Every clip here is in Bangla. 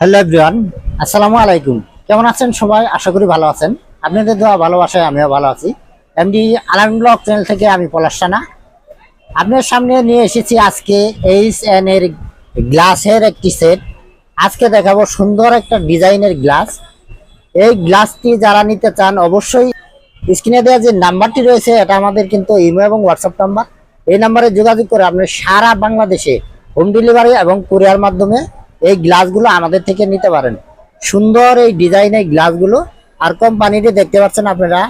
হ্যালো এভরিওয়ান, আসসালামু আলাইকুম। কেমন আছেন সবাই? আশা করি ভালো আছেন। আপনাদের দেওয়া ভালোবাসায় আমিও ভালো আছি। এমডি আলাম ব্লগ চ্যানেল থেকে আমি পলাশ সানা। আপনার সামনে নিয়ে এসেছি আজকে এইচ এন এর গ্লাসের একটি সেট। আজকে দেখাবো সুন্দর একটা ডিজাইনের গ্লাস। এই গ্লাসটি যারা নিতে চান অবশ্যই স্ক্রিনে দেওয়া যে নাম্বারটি রয়েছে, এটা আমাদের কিন্তু ইমো এবং হোয়াটসঅ্যাপ নাম্বার। এই নাম্বারে যোগাযোগ করে আপনি সারা বাংলাদেশে হোম ডেলিভারি এবং কুরিয়ার মাধ্যমে এই গ্লাসগুলো আমাদের থেকে নিতে পারেন। সুন্দর এই ডিজাইন ডিজাইনের গ্লাসগুলো আর কোম্পানিটি দেখতে পাচ্ছেন আপনারা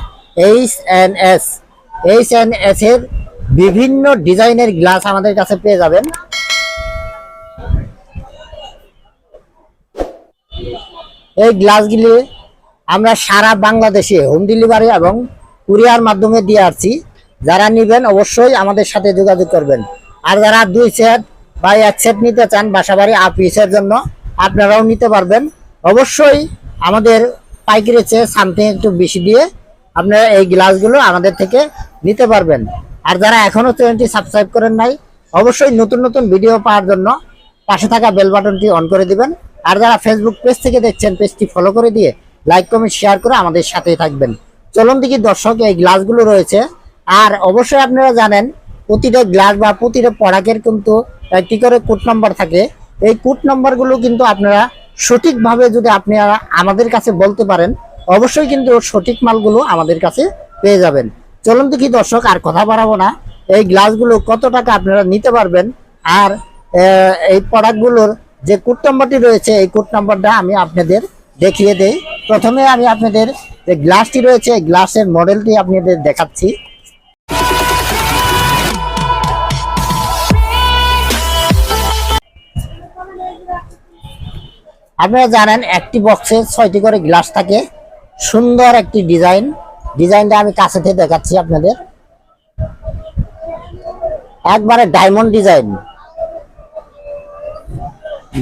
H N S H N S এর বিভিন্ন ডিজাইনের গ্লাস আমাদের কাছে পেয়ে যাবেন। এই গ্লাসগুলি আমরা সারা বাংলাদেশে হোম ডেলিভারি এবং কুরিয়ার মাধ্যমে দিয়ে আসছি। যারা নেবেন অবশ্যই আমাদের সাথে যোগাযোগ করবেন। আর যারা দুই সেট বা এক সেট নিতে চান বাসাবাড়ি আপিসের জন্য, আপনারাও নিতে পারবেন। অবশ্যই আমাদের পাইকারি চেয়ে সামথিং একটু বেশি দিয়ে আপনারা এই গ্লাসগুলো আমাদের থেকে নিতে পারবেন। আর যারা এখনও চ্যানেলটি সাবস্ক্রাইব করেন নাই, অবশ্যই নতুন নতুন ভিডিও পাওয়ার জন্য পাশে থাকা বেল বাটনটি অন করে দিবেন। আর যারা ফেসবুক পেজ থেকে দেখছেন পেজটি ফলো করে দিয়ে লাইক কমেন্ট শেয়ার করে আমাদের সাথেই থাকবেন। চলুন দেখি দর্শক, এই গ্লাসগুলো রয়েছে। আর অবশ্যই আপনারা জানেন প্রতিটা গ্লাস বা প্রতিটা পড়াকের কিন্তু একটি করে কোড নাম্বার থাকে? এই কোড নাম্বারগুলো কিন্তু আপনারা সঠিকভাবে যদি আপনারা আমাদের কাছে বলতে পারেন, অবশ্যই কিন্তু সঠিক মালগুলো আমাদের কাছে পেয়ে যাবেন। চলুন দেখি দর্শক, আর কথা বাড়াবো না। এই গ্লাসগুলো কত টাকা আপনারা নিতে পারবেন? আর এই প্রোডাক্টগুলোর যে কোড নাম্বারটি রয়েছে, এই কোড নাম্বারটা আমি আপনাদের দেখিয়ে দেই। প্রথমে আমি আপনাদের যে গ্লাসটি রয়েছে, এই গ্লাসের মডেলটি আপনাদের দেখাচ্ছি। আপনারা জানেন, একটি বক্সে ছয়টি করে গ্লাস থাকে। সুন্দর একটি ডিজাইন ডিজাইনটা আমি কাছে থেকে দেখাচ্ছি আপনাদের। একবারে ডায়মন্ড ডিজাইন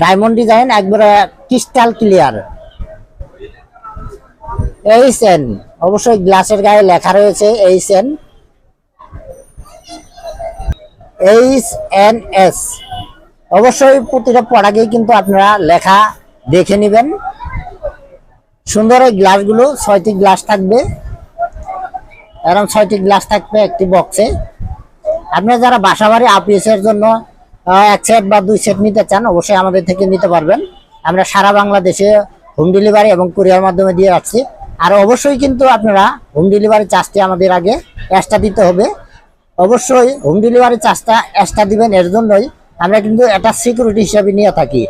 ডায়মন্ড ডিজাইন একবারে ক্রিস্টাল ক্লিয়ার এইচ এন অবশ্যই গ্লাসের গায়ে লেখা রয়েছে H N H N S অবশ্যই প্রতিটা পড়াকেই কিন্তু আপনারা লেখা দেখে নেবেন। সুন্দর এই গ্লাসগুলো, ছয়টি গ্লাস থাকবে। এরকম ছয়টি গ্লাস থাকবে একটি বক্সে আপনারা যারা বাসা বাড়ি আপিসের জন্য এক সেট বা দুই সেট নিতে চান, অবশ্যই আমাদের থেকে নিতে পারবেন। আমরা সারা বাংলাদেশে হোম ডেলিভারি এবং কুরিয়ার মাধ্যমে দিয়ে রাখছি আর অবশ্যই কিন্তু আপনারা হোম ডেলিভারি চার্জটি আমাদের আগে এক্সট্রা দিতে হবে। অবশ্যই হোম ডেলিভারি চার্জটা এক্সট্রা দিবেন, এর জন্যই আমরা কিন্তু এটা সিকিউরিটি হিসাবে নিয়ে থাকি।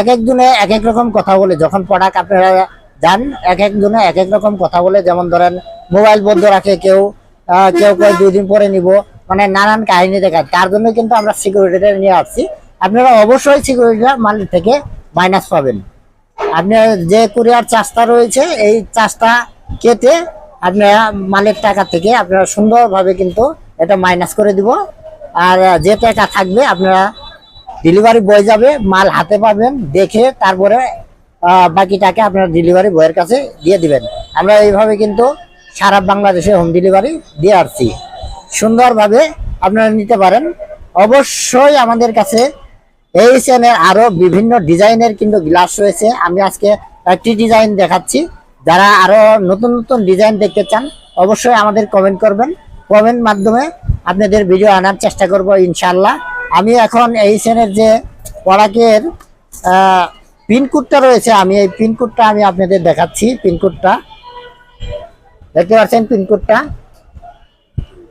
এক একজনে এক এক রকম কথা বলে, যখন প্রোডাক্ট আপনারা যান, এক একজনে এক এক রকম কথা বলে, যেমন ধরেন মোবাইল বন্ধ রাখে কেউ কেউ কেউ দুই দিন পরে নিব মানে নানান কাহিনী দেখায়। তার জন্য কিন্তু আমরা সিকিউরিটিটা নিয়ে আসছি। আপনারা অবশ্যই সিকিউরিটিটা মালিক থেকে মাইনাস পাবেন। আপনার যে কুরিয়ার চার্জটা রয়েছে, এই চার্জটা কেটে আপনারা মালের টাকা থেকে আপনারা সুন্দরভাবে কিন্তু এটা মাইনাস করে দিব। আর যে টাকা থাকবে, আপনারা ডেলিভারি বয় যাবে, মাল হাতে পাবেন, দেখে তারপরে বাকি টাকা আপনারা ডেলিভারি বয়ের কাছে দিয়ে দিবেন। আমরা এইভাবে কিন্তু সারা বাংলাদেশে হোম ডেলিভারি দিয়ে আসছি। সুন্দরভাবে আপনারা নিতে পারেন। অবশ্যই আমাদের কাছে এই চ্যানেল আরও বিভিন্ন ডিজাইনের কিন্তু গ্লাস রয়েছে। আমি আজকে একটি ডিজাইন দেখাচ্ছি। যারা আরও নতুন নতুন ডিজাইন দেখতে চান, অবশ্যই আমাদের কমেন্ট করবেন। কমেন্ট মাধ্যমে আপনাদের ভিডিও আনার চেষ্টা করব ইনশাল্লাহ আমি এখন এই চ্যানেল যে পড়াকের পিনকোডটা রয়েছে, আমি এই পিনকোডটা আমি আপনাদের দেখাচ্ছি পিনকোডটা দেখতে পাচ্ছেন পিনকোডটা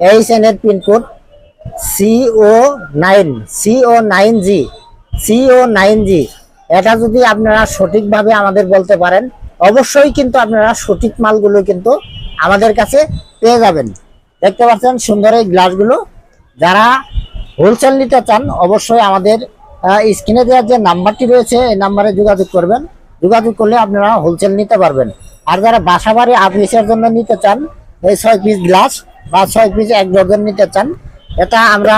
এই channel pincode CO nine CO nine G CO nine G এটা যদি আপনারা সঠিকভাবে আমাদের বলতে পারেন, অবশ্যই কিন্তু আপনারা সঠিক মালগুলো কিন্তু আমাদের কাছে পেয়ে যাবেন। দেখতে পাচ্ছেন সুন্দর এই গ্লাসগুলো যারা হোলসেল নিতে চান, অবশ্যই আমাদের স্ক্রিনে দেওয়ার যে নাম্বারটি রয়েছে, এই নাম্বারে যোগাযোগ করবেন। যোগাযোগ করলে আপনারা হোলসেল নিতে পারবেন। আর যারা বাসা বাড়ি আপিসের জন্য নিতে চান, এই ছয় পিস গ্লাস বা ছয় পিস এক ডজন নিতে চান, এটা আমরা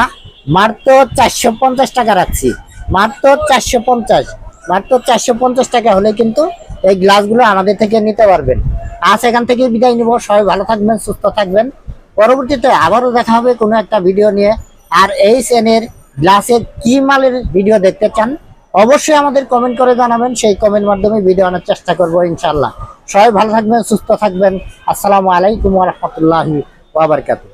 মাত্র চারশো পঞ্চাশ টাকা রাখছি। মাত্র চারশো পঞ্চাশ। মাত্র চারশো পঞ্চাশ টাকা হলে কিন্তু এই গ্লাসগুলো আমাদের থেকে নিতে পারবেন। আজ এখান থেকে বিদায় নিব। সবাই ভালো থাকবেন, সুস্থ থাকবেন। পরবর্তীতে আবারও দেখা হবে কোনো একটা ভিডিও নিয়ে। আর এই শ্রেণির গ্লাসের কি মালের ভিডিও দেখতে চান, অবশ্যই আমাদের কমেন্ট করে জানাবেন, সেই কমেন্ট মাধ্যমে ভিডিও আনার চেষ্টা করব ইনশাল্লাহ সবাই ভালো থাকবেন, সুস্থ থাকবেন। আসসালামু আলাইকুম রহমতুল্লাহি ওয়াবারকাতুহ